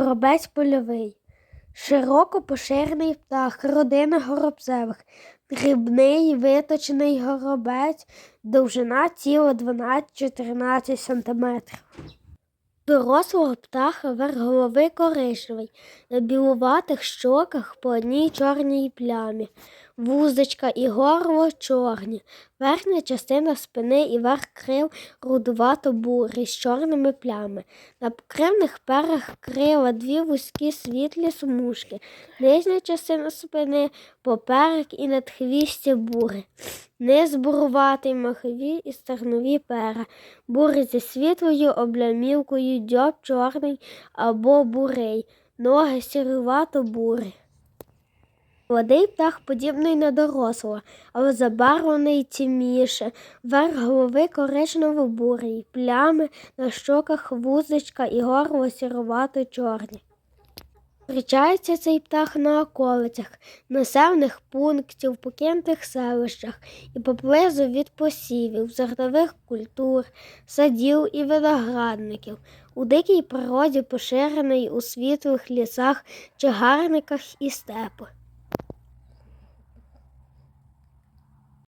Горобець польовий. Широко поширений птах родини горобцевих. Дрібний виточений горобець, довжина тіла 12-14 см. Дорослого птаха верх голови коричневий, на білуватих щоках по одній чорній плямі, вузичка і горло чорні, верхня частина спини і верх крил рудувато-бурі з чорними плями. На покривних перах крила дві вузькі світлі смужки, нижня частина спини, поперек і надхвістя бури. Низ буруватий махові і стегнові пера, бури зі світлою облямівкою, дьоб чорний або бурий, ноги сірувато бури. Молодий птах подібний на дорослого, але забарвлений темніше, верх голови коричнево-бурий, плями на щоках вузичка і горло сірувато чорні. Зустрічається цей птах на околицях, населених пунктів, покинутих селищах і поблизу від посівів, зернових культур, садів і виноградників. У дикій природі поширений у світлих лісах, чагарниках і степах.